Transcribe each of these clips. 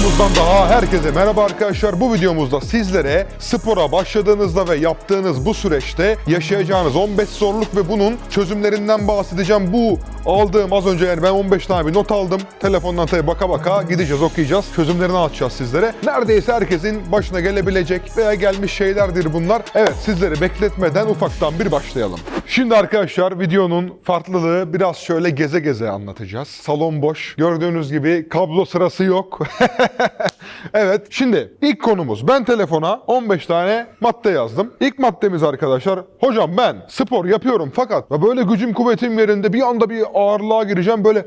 videomuzdan daha herkese merhaba arkadaşlar. Bu videomuzda sizlere spora başladığınızda ve yaptığınız bu süreçte yaşayacağınız 15 zorluk ve bunun çözümlerinden bahsedeceğim. Bu aldığım az önce yani ben 15 tane bir not aldım. Telefondan tabii baka baka gideceğiz okuyacağız. Çözümlerini anlatacağız sizlere. Neredeyse herkesin başına gelebilecek veya gelmiş şeylerdir bunlar. Evet sizleri bekletmeden ufaktan bir başlayalım. Şimdi arkadaşlar videonun farklılığı biraz şöyle geze geze anlatacağız. Salon boş. Gördüğünüz gibi kablo sırası yok. evet şimdi ilk konumuz ben telefona 15 tane madde yazdım. İlk maddemiz arkadaşlar hocam ben spor yapıyorum fakat böyle gücüm kuvvetim yerinde bir anda bir ağırlığa gireceğim böyle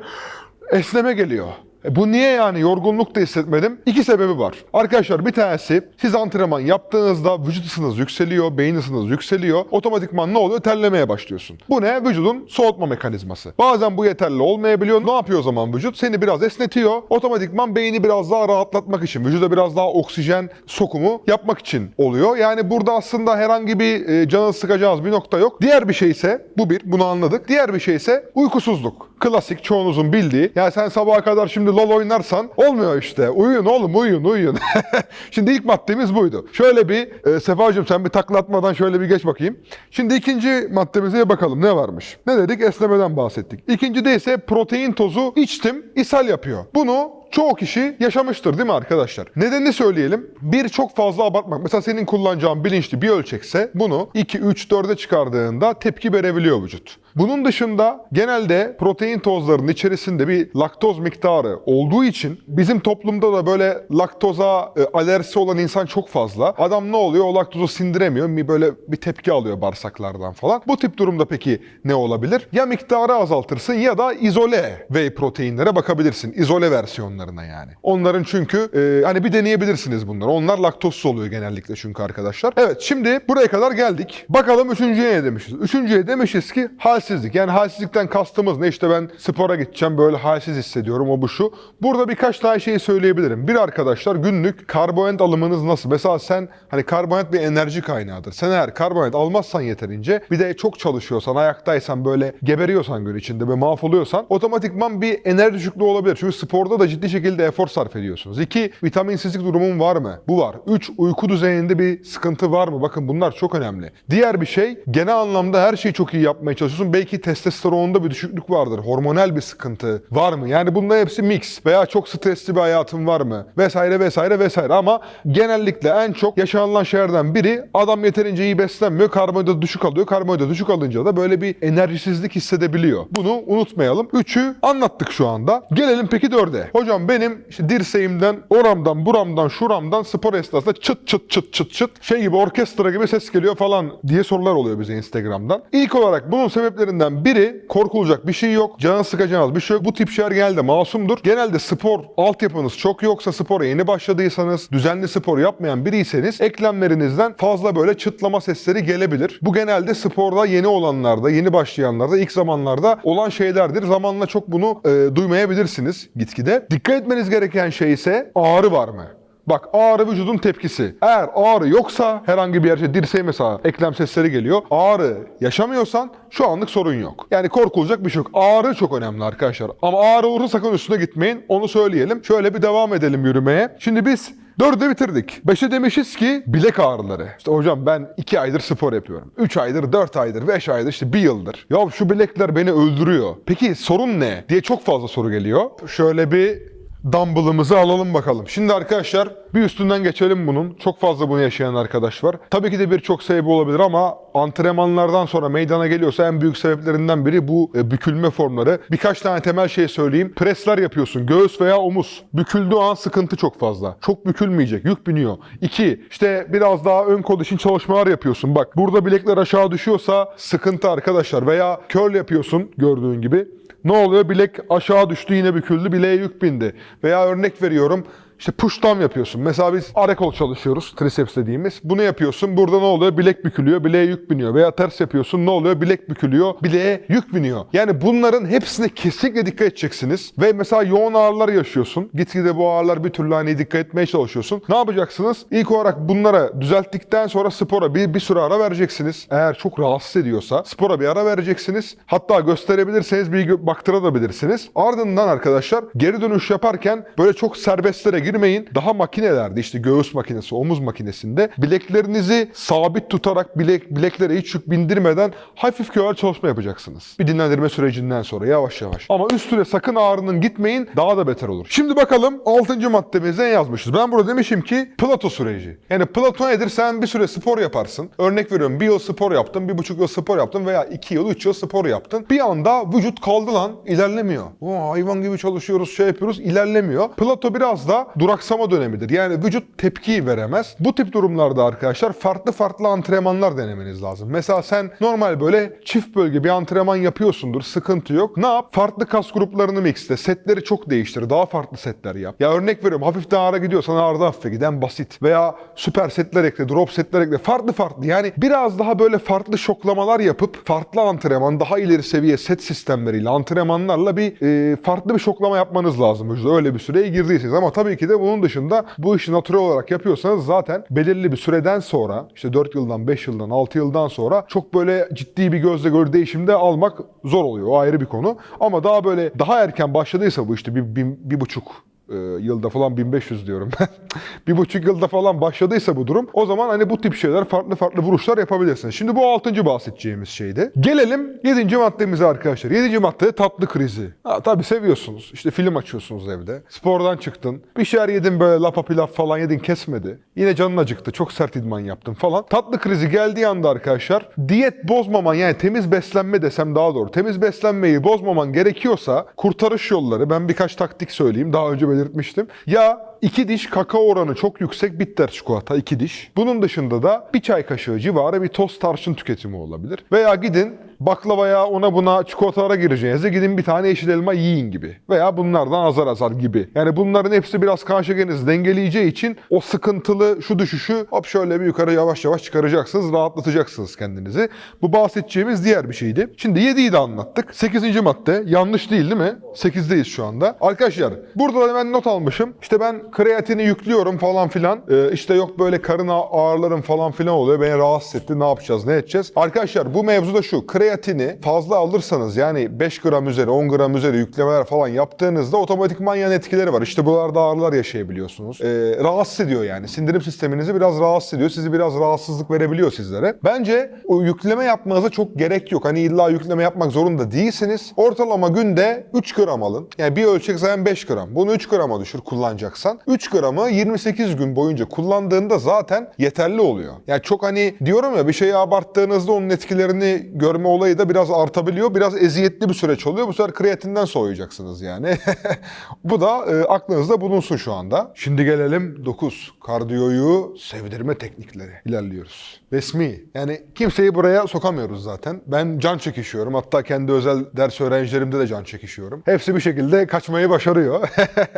esneme geliyor. E bu niye yani yorgunluk da hissetmedim? İki sebebi var. Arkadaşlar bir tanesi siz antrenman yaptığınızda vücut ısınız yükseliyor, beyin ısınız yükseliyor. Otomatikman ne oluyor? Terlemeye başlıyorsun. Bu ne? Vücudun soğutma mekanizması. Bazen bu yeterli olmayabiliyor. Ne yapıyor o zaman vücut? Seni biraz esnetiyor. Otomatikman beyni biraz daha rahatlatmak için, vücuda biraz daha oksijen sokumu yapmak için oluyor. Yani burada aslında herhangi bir e, canı sıkacağınız bir nokta yok. Diğer bir şey ise bu bir, bunu anladık. Diğer bir şey ise uykusuzluk. Klasik çoğunuzun bildiği. Yani sen sabaha kadar şimdi LoL oynarsan olmuyor işte. Uyuyun oğlum uyuyun uyuyun. şimdi ilk maddemiz buydu. Şöyle bir e, Sefacığım sen bir taklatmadan şöyle bir geç bakayım. Şimdi ikinci maddemize bakalım ne varmış. Ne dedik? Esnemeden bahsettik. İkincide ise protein tozu içtim, ishal yapıyor. Bunu çoğu kişi yaşamıştır değil mi arkadaşlar? Nedenini söyleyelim. Bir çok fazla abartmak. Mesela senin kullanacağın bilinçli bir ölçekse bunu 2, 3, 4'e çıkardığında tepki verebiliyor vücut. Bunun dışında genelde protein tozlarının içerisinde bir laktoz miktarı olduğu için bizim toplumda da böyle laktoza e, alerjisi olan insan çok fazla. Adam ne oluyor? O laktozu sindiremiyor. Bir böyle bir tepki alıyor bağırsaklardan falan. Bu tip durumda peki ne olabilir? Ya miktarı azaltırsın ya da izole whey proteinlere bakabilirsin. İzole versiyonlarına yani. Onların çünkü e, hani bir deneyebilirsiniz bunları. Onlar laktozsuz oluyor genellikle çünkü arkadaşlar. Evet şimdi buraya kadar geldik. Bakalım üçüncüye ne demişiz? Üçüncüye demişiz ki halsizlik. Yani halsizlikten kastımız ne? İşte ben spora gideceğim böyle halsiz hissediyorum o bu şu. Burada birkaç tane şey söyleyebilirim. Bir arkadaşlar günlük karbonhidrat alımınız nasıl? Mesela sen hani karbonhidrat bir enerji kaynağıdır. Sen eğer karbonhidrat almazsan yeterince bir de çok çalışıyorsan, ayaktaysan böyle geberiyorsan gün içinde ve mahvoluyorsan otomatikman bir enerji düşüklüğü olabilir. Çünkü sporda da ciddi şekilde efor sarf ediyorsunuz. İki, vitaminsizlik durumun var mı? Bu var. Üç, uyku düzeyinde bir sıkıntı var mı? Bakın bunlar çok önemli. Diğer bir şey genel anlamda her şeyi çok iyi yapmaya çalışıyorsun. Belki testosteronda bir düşüklük vardır. Hormonal bir sıkıntı var mı? Yani bunların hepsi mix. Veya çok stresli bir hayatın var mı? Vesaire vesaire vesaire ama genellikle en çok yaşanılan şeylerden biri adam yeterince iyi beslenmiyor. Karbonhidrat düşük alıyor. Karbonhidrat düşük alınca da böyle bir enerjisizlik hissedebiliyor. Bunu unutmayalım. Üçü anlattık şu anda. Gelelim peki dörde. Hocam benim işte dirseğimden, oramdan, buramdan, şuramdan spor esnasında çıt çıt çıt çıt çıt şey gibi orkestra gibi ses geliyor falan diye sorular oluyor bize Instagram'dan. İlk olarak bunun sebeplerinden biri korkulacak bir şey yok. Canı sıkacağınız bir şey yok. Bu tip şeyler genelde masumdur. Genelde spor altyapınız çok yoksa spora yeni başladıysanız, düzenli spor yapmayan biriyseniz eklemlerinizden fazla böyle çıtlama sesleri gelebilir. Bu genelde sporda yeni olanlarda, yeni başlayanlarda, ilk zamanlarda olan şeylerdir. Zamanla çok bunu e, duymayabilirsiniz gitgide. Dikkat etmeniz gereken şey ise ağrı var mı? Bak ağrı vücudun tepkisi. Eğer ağrı yoksa herhangi bir yerde dirseğe mesela eklem sesleri geliyor. Ağrı yaşamıyorsan şu anlık sorun yok. Yani korkulacak bir şey yok. Ağrı çok önemli arkadaşlar. Ama ağrı olursa sakın üstüne gitmeyin. Onu söyleyelim. Şöyle bir devam edelim yürümeye. Şimdi biz Dördü bitirdik. Beşe demişiz ki bilek ağrıları. İşte hocam ben iki aydır spor yapıyorum. Üç aydır, dört aydır, beş aydır, işte bir yıldır. Ya şu bilekler beni öldürüyor. Peki sorun ne? diye çok fazla soru geliyor. Şöyle bir dumbbellımızı alalım bakalım. Şimdi arkadaşlar bir üstünden geçelim bunun. Çok fazla bunu yaşayan arkadaş var. Tabii ki de birçok sebebi olabilir ama antrenmanlardan sonra meydana geliyorsa en büyük sebeplerinden biri bu e, bükülme formları. Birkaç tane temel şey söyleyeyim. Presler yapıyorsun. Göğüs veya omuz. Büküldüğü an sıkıntı çok fazla. Çok bükülmeyecek. Yük biniyor. İki, işte biraz daha ön kol için çalışmalar yapıyorsun. Bak burada bilekler aşağı düşüyorsa sıkıntı arkadaşlar. Veya curl yapıyorsun gördüğün gibi. Ne oluyor? Bilek aşağı düştü yine büküldü. Bileğe yük bindi. Veya örnek veriyorum. İşte push down yapıyorsun. Mesela biz are kol çalışıyoruz. Triceps dediğimiz. Bunu yapıyorsun. Burada ne oluyor? Bilek bükülüyor. Bileğe yük biniyor. Veya ters yapıyorsun. Ne oluyor? Bilek bükülüyor. Bileğe yük biniyor. Yani bunların hepsine kesinlikle dikkat edeceksiniz. Ve mesela yoğun ağrılar yaşıyorsun. Gitgide bu ağrılar bir türlü hani dikkat etmeye çalışıyorsun. Ne yapacaksınız? İlk olarak bunlara düzelttikten sonra spora bir, bir süre ara vereceksiniz. Eğer çok rahatsız ediyorsa spora bir ara vereceksiniz. Hatta gösterebilirseniz bir baktırabilirsiniz. Ardından arkadaşlar geri dönüş yaparken böyle çok serbestlere girmeyin. Daha makinelerde işte göğüs makinesi, omuz makinesinde bileklerinizi sabit tutarak bilek, bileklere hiç yük bindirmeden hafif köğel çalışma yapacaksınız. Bir dinlendirme sürecinden sonra yavaş yavaş. Ama üstüne sakın ağrının gitmeyin daha da beter olur. Şimdi bakalım 6. maddemize ne yazmışız? Ben burada demişim ki plato süreci. Yani plato nedir? Sen bir süre spor yaparsın. Örnek veriyorum bir yıl spor yaptın, bir buçuk yıl spor yaptın veya iki yıl, üç yıl spor yaptın. Bir anda vücut kaldı lan ilerlemiyor. Oo, hayvan gibi çalışıyoruz, şey yapıyoruz ilerlemiyor. Plato biraz da duraksama dönemidir. Yani vücut tepkiyi veremez. Bu tip durumlarda arkadaşlar farklı farklı antrenmanlar denemeniz lazım. Mesela sen normal böyle çift bölge bir antrenman yapıyorsundur. Sıkıntı yok. Ne yap? Farklı kas gruplarını mixle. Setleri çok değiştir. Daha farklı setler yap. Ya örnek veriyorum hafiften ağrı gidiyorsan ağrıda hafife giden basit. Veya süper setler ekle, drop setler ekle. Farklı farklı. Yani biraz daha böyle farklı şoklamalar yapıp farklı antrenman, daha ileri seviye set sistemleriyle, antrenmanlarla bir e, farklı bir şoklama yapmanız lazım. Öyle bir süreye girdiyseniz. Ama tabii ki de bunun dışında bu işi natural olarak yapıyorsanız zaten belirli bir süreden sonra işte 4 yıldan, 5 yıldan, 6 yıldan sonra çok böyle ciddi bir gözle gör değişimde almak zor oluyor. O ayrı bir konu. Ama daha böyle daha erken başladıysa bu işte bir, bir, bir buçuk e, yılda falan 1500 diyorum ben. bir buçuk yılda falan başladıysa bu durum o zaman hani bu tip şeyler farklı farklı vuruşlar yapabilirsiniz. Şimdi bu altıncı bahsedeceğimiz şeydi. Gelelim yedinci maddemize arkadaşlar. Yedinci madde tatlı krizi. Ha, tabii seviyorsunuz. İşte film açıyorsunuz evde. Spordan çıktın. Bir şeyler yedin böyle lapa pilav falan yedin kesmedi. Yine canın acıktı. Çok sert idman yaptın falan. Tatlı krizi geldiği anda arkadaşlar diyet bozmaman yani temiz beslenme desem daha doğru. Temiz beslenmeyi bozmaman gerekiyorsa kurtarış yolları ben birkaç taktik söyleyeyim. Daha önce belirtmiştim. Ya iki diş kakao oranı çok yüksek bitter çikolata iki diş. Bunun dışında da bir çay kaşığı civarı bir toz tarçın tüketimi olabilir. Veya gidin baklavaya ona buna çikolatalara gireceğinize gidin bir tane yeşil elma yiyin gibi. Veya bunlardan azar azar gibi. Yani bunların hepsi biraz kan şekerinizi dengeleyeceği için o sıkıntılı şu düşüşü hop şöyle bir yukarı yavaş yavaş çıkaracaksınız. Rahatlatacaksınız kendinizi. Bu bahsedeceğimiz diğer bir şeydi. Şimdi 7'yi de anlattık. 8. madde yanlış değil değil mi? 8'deyiz şu anda. Arkadaşlar burada da ben not almışım. İşte ben kreatini yüklüyorum falan filan. Ee, işte yok böyle karın ağ- ağrılarım falan filan oluyor. Beni rahatsız etti. Ne yapacağız? Ne edeceğiz? Arkadaşlar bu mevzu da şu. Kreatini fazla alırsanız yani 5 gram üzeri 10 gram üzeri yüklemeler falan yaptığınızda otomatikman yan etkileri var. İşte buralarda ağrılar yaşayabiliyorsunuz. Ee, rahatsız ediyor yani. Sindirim sisteminizi biraz rahatsız ediyor. Sizi biraz rahatsızlık verebiliyor sizlere. Bence o yükleme yapmanıza çok gerek yok. Hani illa yükleme yapmak zorunda değilsiniz. Ortalama günde 3 gram alın. Yani bir ölçek zaten 5 gram. Bunu 3 grama düşür kullanacaksan. 3 gramı 28 gün boyunca kullandığında zaten yeterli oluyor. Yani çok hani diyorum ya bir şeyi abarttığınızda onun etkilerini görme olayı da biraz artabiliyor. Biraz eziyetli bir süreç oluyor. Bu sefer kreatinden soğuyacaksınız yani. Bu da e, aklınızda bulunsun şu anda. Şimdi gelelim 9. Kardiyoyu sevdirme teknikleri. İlerliyoruz. Resmi. Yani kimseyi buraya sokamıyoruz zaten. Ben can çekişiyorum. Hatta kendi özel ders öğrencilerimde de can çekişiyorum. Hepsi bir şekilde kaçmayı başarıyor.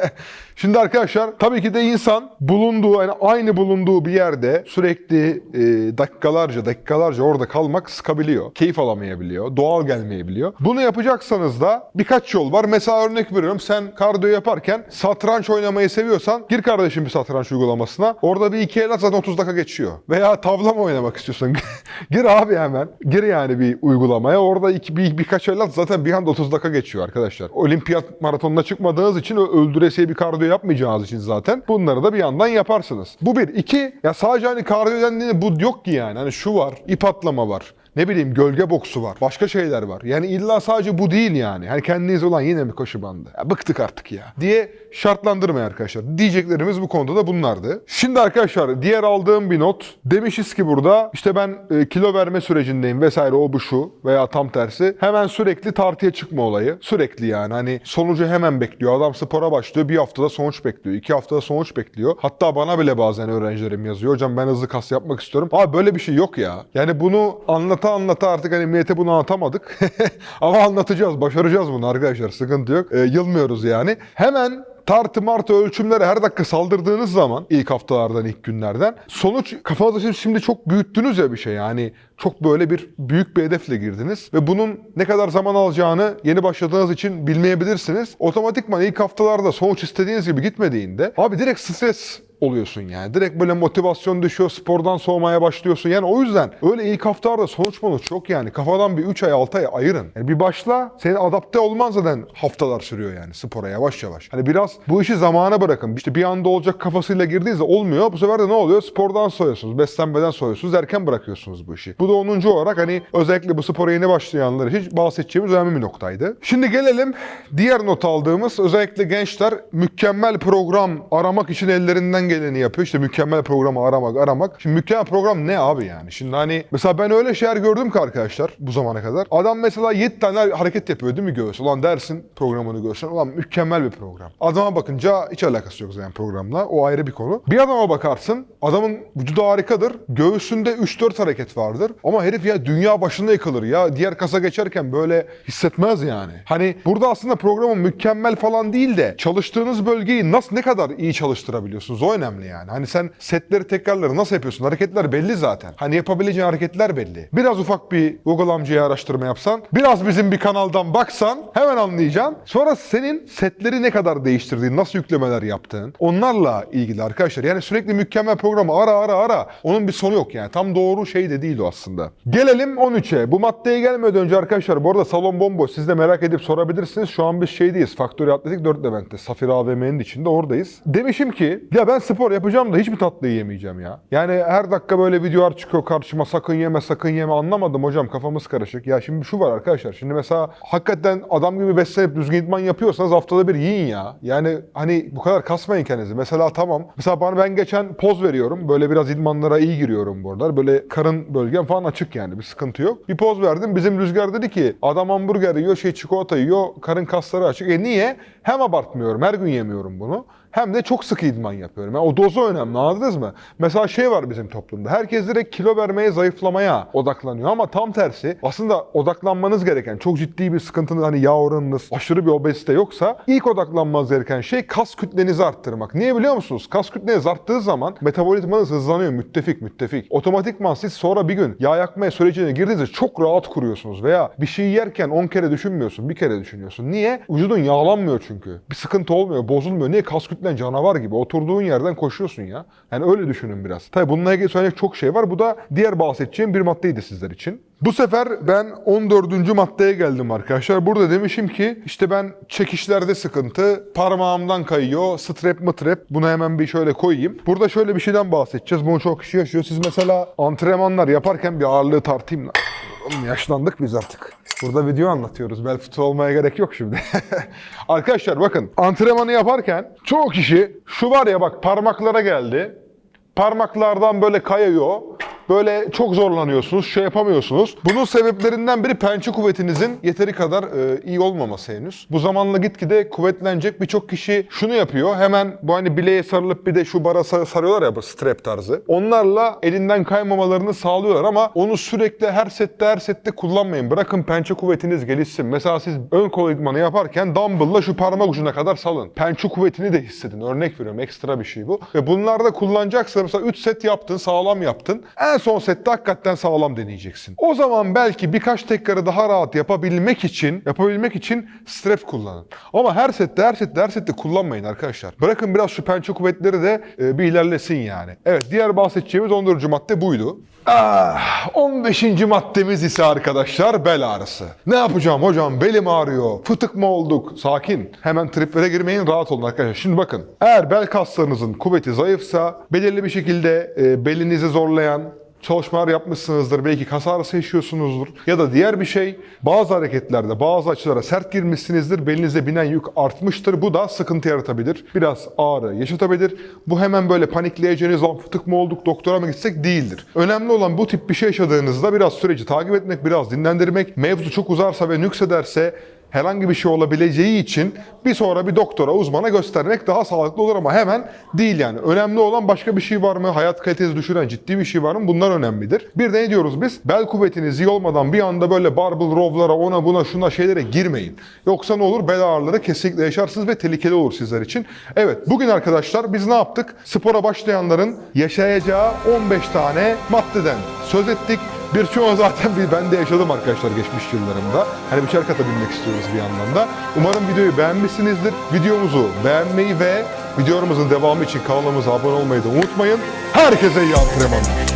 Şimdi arkadaşlar tabii ki de insan bulunduğu yani aynı bulunduğu bir yerde sürekli e, dakikalarca dakikalarca orada kalmak sıkabiliyor. Keyif alamayabiliyor. Doğal gelmeyebiliyor. Bunu yapacaksanız da birkaç yol var. Mesela örnek veriyorum sen kardiyo yaparken satranç oynamayı seviyorsan gir kardeşim bir satranç uygulamasına. Orada bir iki el at zaten 30 dakika geçiyor. Veya tavla mı oynamak istiyorsan gir abi hemen. Gir yani bir uygulamaya. Orada iki, bir, birkaç el at zaten bir anda 30 dakika geçiyor arkadaşlar. Olimpiyat maratonuna çıkmadığınız için öldüresiye bir kardiyo yapmayacağınız için zaten bunları da bir yandan yaparsınız. Bu bir. iki ya sadece hani kardiyo dendiğinde bu yok ki yani. Hani şu var, ip atlama var. Ne bileyim gölge boksu var. Başka şeyler var. Yani illa sadece bu değil yani. Hani kendiniz olan yine mi koşu bandı? Ya bıktık artık ya. Diye şartlandırmayın arkadaşlar. Diyeceklerimiz bu konuda da bunlardı. Şimdi arkadaşlar diğer aldığım bir not. Demişiz ki burada işte ben e, kilo verme sürecindeyim vesaire o bu şu veya tam tersi. Hemen sürekli tartıya çıkma olayı. Sürekli yani hani sonucu hemen bekliyor. Adam spora başlıyor bir haftada sonuç bekliyor. iki haftada sonuç bekliyor. Hatta bana bile bazen öğrencilerim yazıyor. Hocam ben hızlı kas yapmak istiyorum. Abi böyle bir şey yok ya. Yani bunu anlata anlata artık hani millete bunu anlatamadık. Ama anlatacağız. Başaracağız bunu arkadaşlar. Sıkıntı yok. E, yılmıyoruz yani. Hemen tartı martı ölçümlere her dakika saldırdığınız zaman ilk haftalardan ilk günlerden sonuç kafanızda siz şimdi çok büyüttünüz ya bir şey yani çok böyle bir büyük bir hedefle girdiniz ve bunun ne kadar zaman alacağını yeni başladığınız için bilmeyebilirsiniz. Otomatikman ilk haftalarda sonuç istediğiniz gibi gitmediğinde abi direkt stres oluyorsun yani. Direkt böyle motivasyon düşüyor, spordan soğumaya başlıyorsun. Yani o yüzden öyle ilk haftalarda sonuç sonuç yok yani. Kafadan bir 3 ay 6 ay ayırın. Yani bir başla, senin adapte olman zaten haftalar sürüyor yani spora yavaş yavaş. Hani biraz bu işi zamana bırakın. İşte bir anda olacak kafasıyla girdiğinizde olmuyor. Bu sefer de ne oluyor? Spordan soyuyorsunuz, beslenmeden soyuyorsunuz, erken bırakıyorsunuz bu işi. Bu da 10. olarak hani özellikle bu spora yeni başlayanlar için bahsedeceğimiz önemli bir noktaydı. Şimdi gelelim diğer not aldığımız özellikle gençler mükemmel program aramak için ellerinden geleni yapıyor. İşte mükemmel programı aramak aramak. Şimdi mükemmel program ne abi yani? Şimdi hani mesela ben öyle şeyler gördüm ki arkadaşlar bu zamana kadar. Adam mesela 7 tane hareket yapıyor değil mi göğüs? Ulan dersin programını görsen ulan mükemmel bir program. Adama bakınca hiç alakası yok zaten programla. O ayrı bir konu. Bir adama bakarsın adamın vücudu harikadır. Göğsünde 3-4 hareket vardır. Ama herif ya dünya başında yıkılır ya. Diğer kasa geçerken böyle hissetmez yani. Hani burada aslında programın mükemmel falan değil de çalıştığınız bölgeyi nasıl ne kadar iyi çalıştırabiliyorsunuz o önemli yani. Hani sen setleri tekrarları nasıl yapıyorsun? Hareketler belli zaten. Hani yapabileceğin hareketler belli. Biraz ufak bir Google amcaya araştırma yapsan, biraz bizim bir kanaldan baksan hemen anlayacaksın. Sonra senin setleri ne kadar değiştirdiğin, nasıl yüklemeler yaptığın onlarla ilgili arkadaşlar. Yani sürekli mükemmel programı ara ara ara. Onun bir sonu yok yani. Tam doğru şey de değil o aslında. Gelelim 13'e. Bu maddeye gelmeden önce arkadaşlar bu arada salon bomboş. Siz de merak edip sorabilirsiniz. Şu an biz şeydeyiz. Faktörü Atletik 4 Levent'te. Safir AVM'nin içinde oradayız. Demişim ki ya ben spor yapacağım da hiçbir tatlı yiyemeyeceğim ya. Yani her dakika böyle videolar çıkıyor karşıma sakın yeme sakın yeme anlamadım hocam kafamız karışık. Ya şimdi şu var arkadaşlar. Şimdi mesela hakikaten adam gibi beslenip düzgün idman yapıyorsanız haftada bir yiyin ya. Yani hani bu kadar kasmayın kendinizi. Mesela tamam. Mesela bana ben geçen poz veriyorum. Böyle biraz idmanlara iyi giriyorum bu aralar. Böyle karın bölgem falan açık yani. Bir sıkıntı yok. Bir poz verdim. Bizim Rüzgar dedi ki adam hamburger yiyor, şey çikolata yiyor, karın kasları açık. E niye? Hem abartmıyorum. Her gün yemiyorum bunu. Hem de çok sık idman yapıyorum. Yani o dozu önemli anladınız mı? Mesela şey var bizim toplumda. Herkes direkt kilo vermeye, zayıflamaya odaklanıyor ama tam tersi aslında odaklanmanız gereken çok ciddi bir sıkıntınız hani yağ oranınız, aşırı bir obezite yoksa ilk odaklanmanız gereken şey kas kütlenizi arttırmak. Niye biliyor musunuz? Kas kütleniz arttığı zaman metabolizmanız hızlanıyor. Müttefik müttefik. Otomatikman siz sonra bir gün yağ yakmaya sürecine girdiğinizde çok rahat kuruyorsunuz veya bir şey yerken 10 kere düşünmüyorsun, bir kere düşünüyorsun. Niye? Vücudun yağlanmıyor çünkü. Bir sıkıntı olmuyor, bozulmuyor. Niye? Kas kütlen canavar gibi. Oturduğun yerden koşuyorsun ya. Yani öyle düşünün biraz. Tabii bununla ilgili söyleyecek çok şey var. Bu da diğer bahsedeceğim bir maddeydi sizler için. Bu sefer ben 14. maddeye geldim arkadaşlar. Burada demişim ki işte ben çekişlerde sıkıntı, parmağımdan kayıyor, strap mı trap. Bunu hemen bir şöyle koyayım. Burada şöyle bir şeyden bahsedeceğiz. Bunu çok kişi yaşıyor. Siz mesela antrenmanlar yaparken bir ağırlığı tartayım. lan. Oğlum yaşlandık biz artık. Burada video anlatıyoruz. Bel fıtığı olmaya gerek yok şimdi. Arkadaşlar bakın antrenmanı yaparken çoğu kişi şu var ya bak parmaklara geldi. Parmaklardan böyle kayıyor. Böyle çok zorlanıyorsunuz, şey yapamıyorsunuz. Bunun sebeplerinden biri pençe kuvvetinizin yeteri kadar e, iyi olmaması henüz. Bu zamanla gitgide kuvvetlenecek birçok kişi şunu yapıyor. Hemen bu hani bileğe sarılıp bir de şu bara sar- sarıyorlar ya bu strap tarzı. Onlarla elinden kaymamalarını sağlıyorlar ama onu sürekli her sette her sette kullanmayın. Bırakın pençe kuvvetiniz gelişsin. Mesela siz ön kol idmanı yaparken dumbbell'la şu parmak ucuna kadar salın. Pençe kuvvetini de hissedin. Örnek veriyorum ekstra bir şey bu. Ve bunlarda kullanacaksa mesela 3 set yaptın, sağlam yaptın. En son sette hakikaten sağlam deneyeceksin. O zaman belki birkaç tekrarı daha rahat yapabilmek için yapabilmek için strap kullanın. Ama her sette her sette her sette kullanmayın arkadaşlar. Bırakın biraz şu pençe kuvvetleri de e, bir ilerlesin yani. Evet diğer bahsedeceğimiz 14. madde buydu. Ah, 15. maddemiz ise arkadaşlar bel ağrısı. Ne yapacağım hocam belim ağrıyor, fıtık mı olduk? Sakin. Hemen triplere girmeyin rahat olun arkadaşlar. Şimdi bakın eğer bel kaslarınızın kuvveti zayıfsa belirli bir şekilde e, belinizi zorlayan çalışmalar yapmışsınızdır, belki kas ağrısı yaşıyorsunuzdur ya da diğer bir şey bazı hareketlerde bazı açılara sert girmişsinizdir, belinize binen yük artmıştır. Bu da sıkıntı yaratabilir. Biraz ağrı yaşatabilir. Bu hemen böyle panikleyeceğiniz lan fıtık mı olduk doktora mı gitsek değildir. Önemli olan bu tip bir şey yaşadığınızda biraz süreci takip etmek, biraz dinlendirmek. Mevzu çok uzarsa ve nüksederse herhangi bir şey olabileceği için bir sonra bir doktora, uzmana göstermek daha sağlıklı olur ama hemen değil yani. Önemli olan başka bir şey var mı? Hayat kalitesi düşüren ciddi bir şey var mı? Bunlar önemlidir. Bir de ne diyoruz biz? Bel kuvvetiniz iyi olmadan bir anda böyle barbell row'lara, ona buna şuna şeylere girmeyin. Yoksa ne olur? Bel ağrıları kesinlikle yaşarsınız ve tehlikeli olur sizler için. Evet, bugün arkadaşlar biz ne yaptık? Spora başlayanların yaşayacağı 15 tane maddeden söz ettik. Birçoğu zaten bir ben de yaşadım arkadaşlar geçmiş yıllarımda. Hani bir şeyler katabilmek istiyoruz bir yandan da. Umarım videoyu beğenmişsinizdir. Videomuzu beğenmeyi ve Videolarımızın devamı için kanalımıza abone olmayı da unutmayın. Herkese iyi antrenmanlar.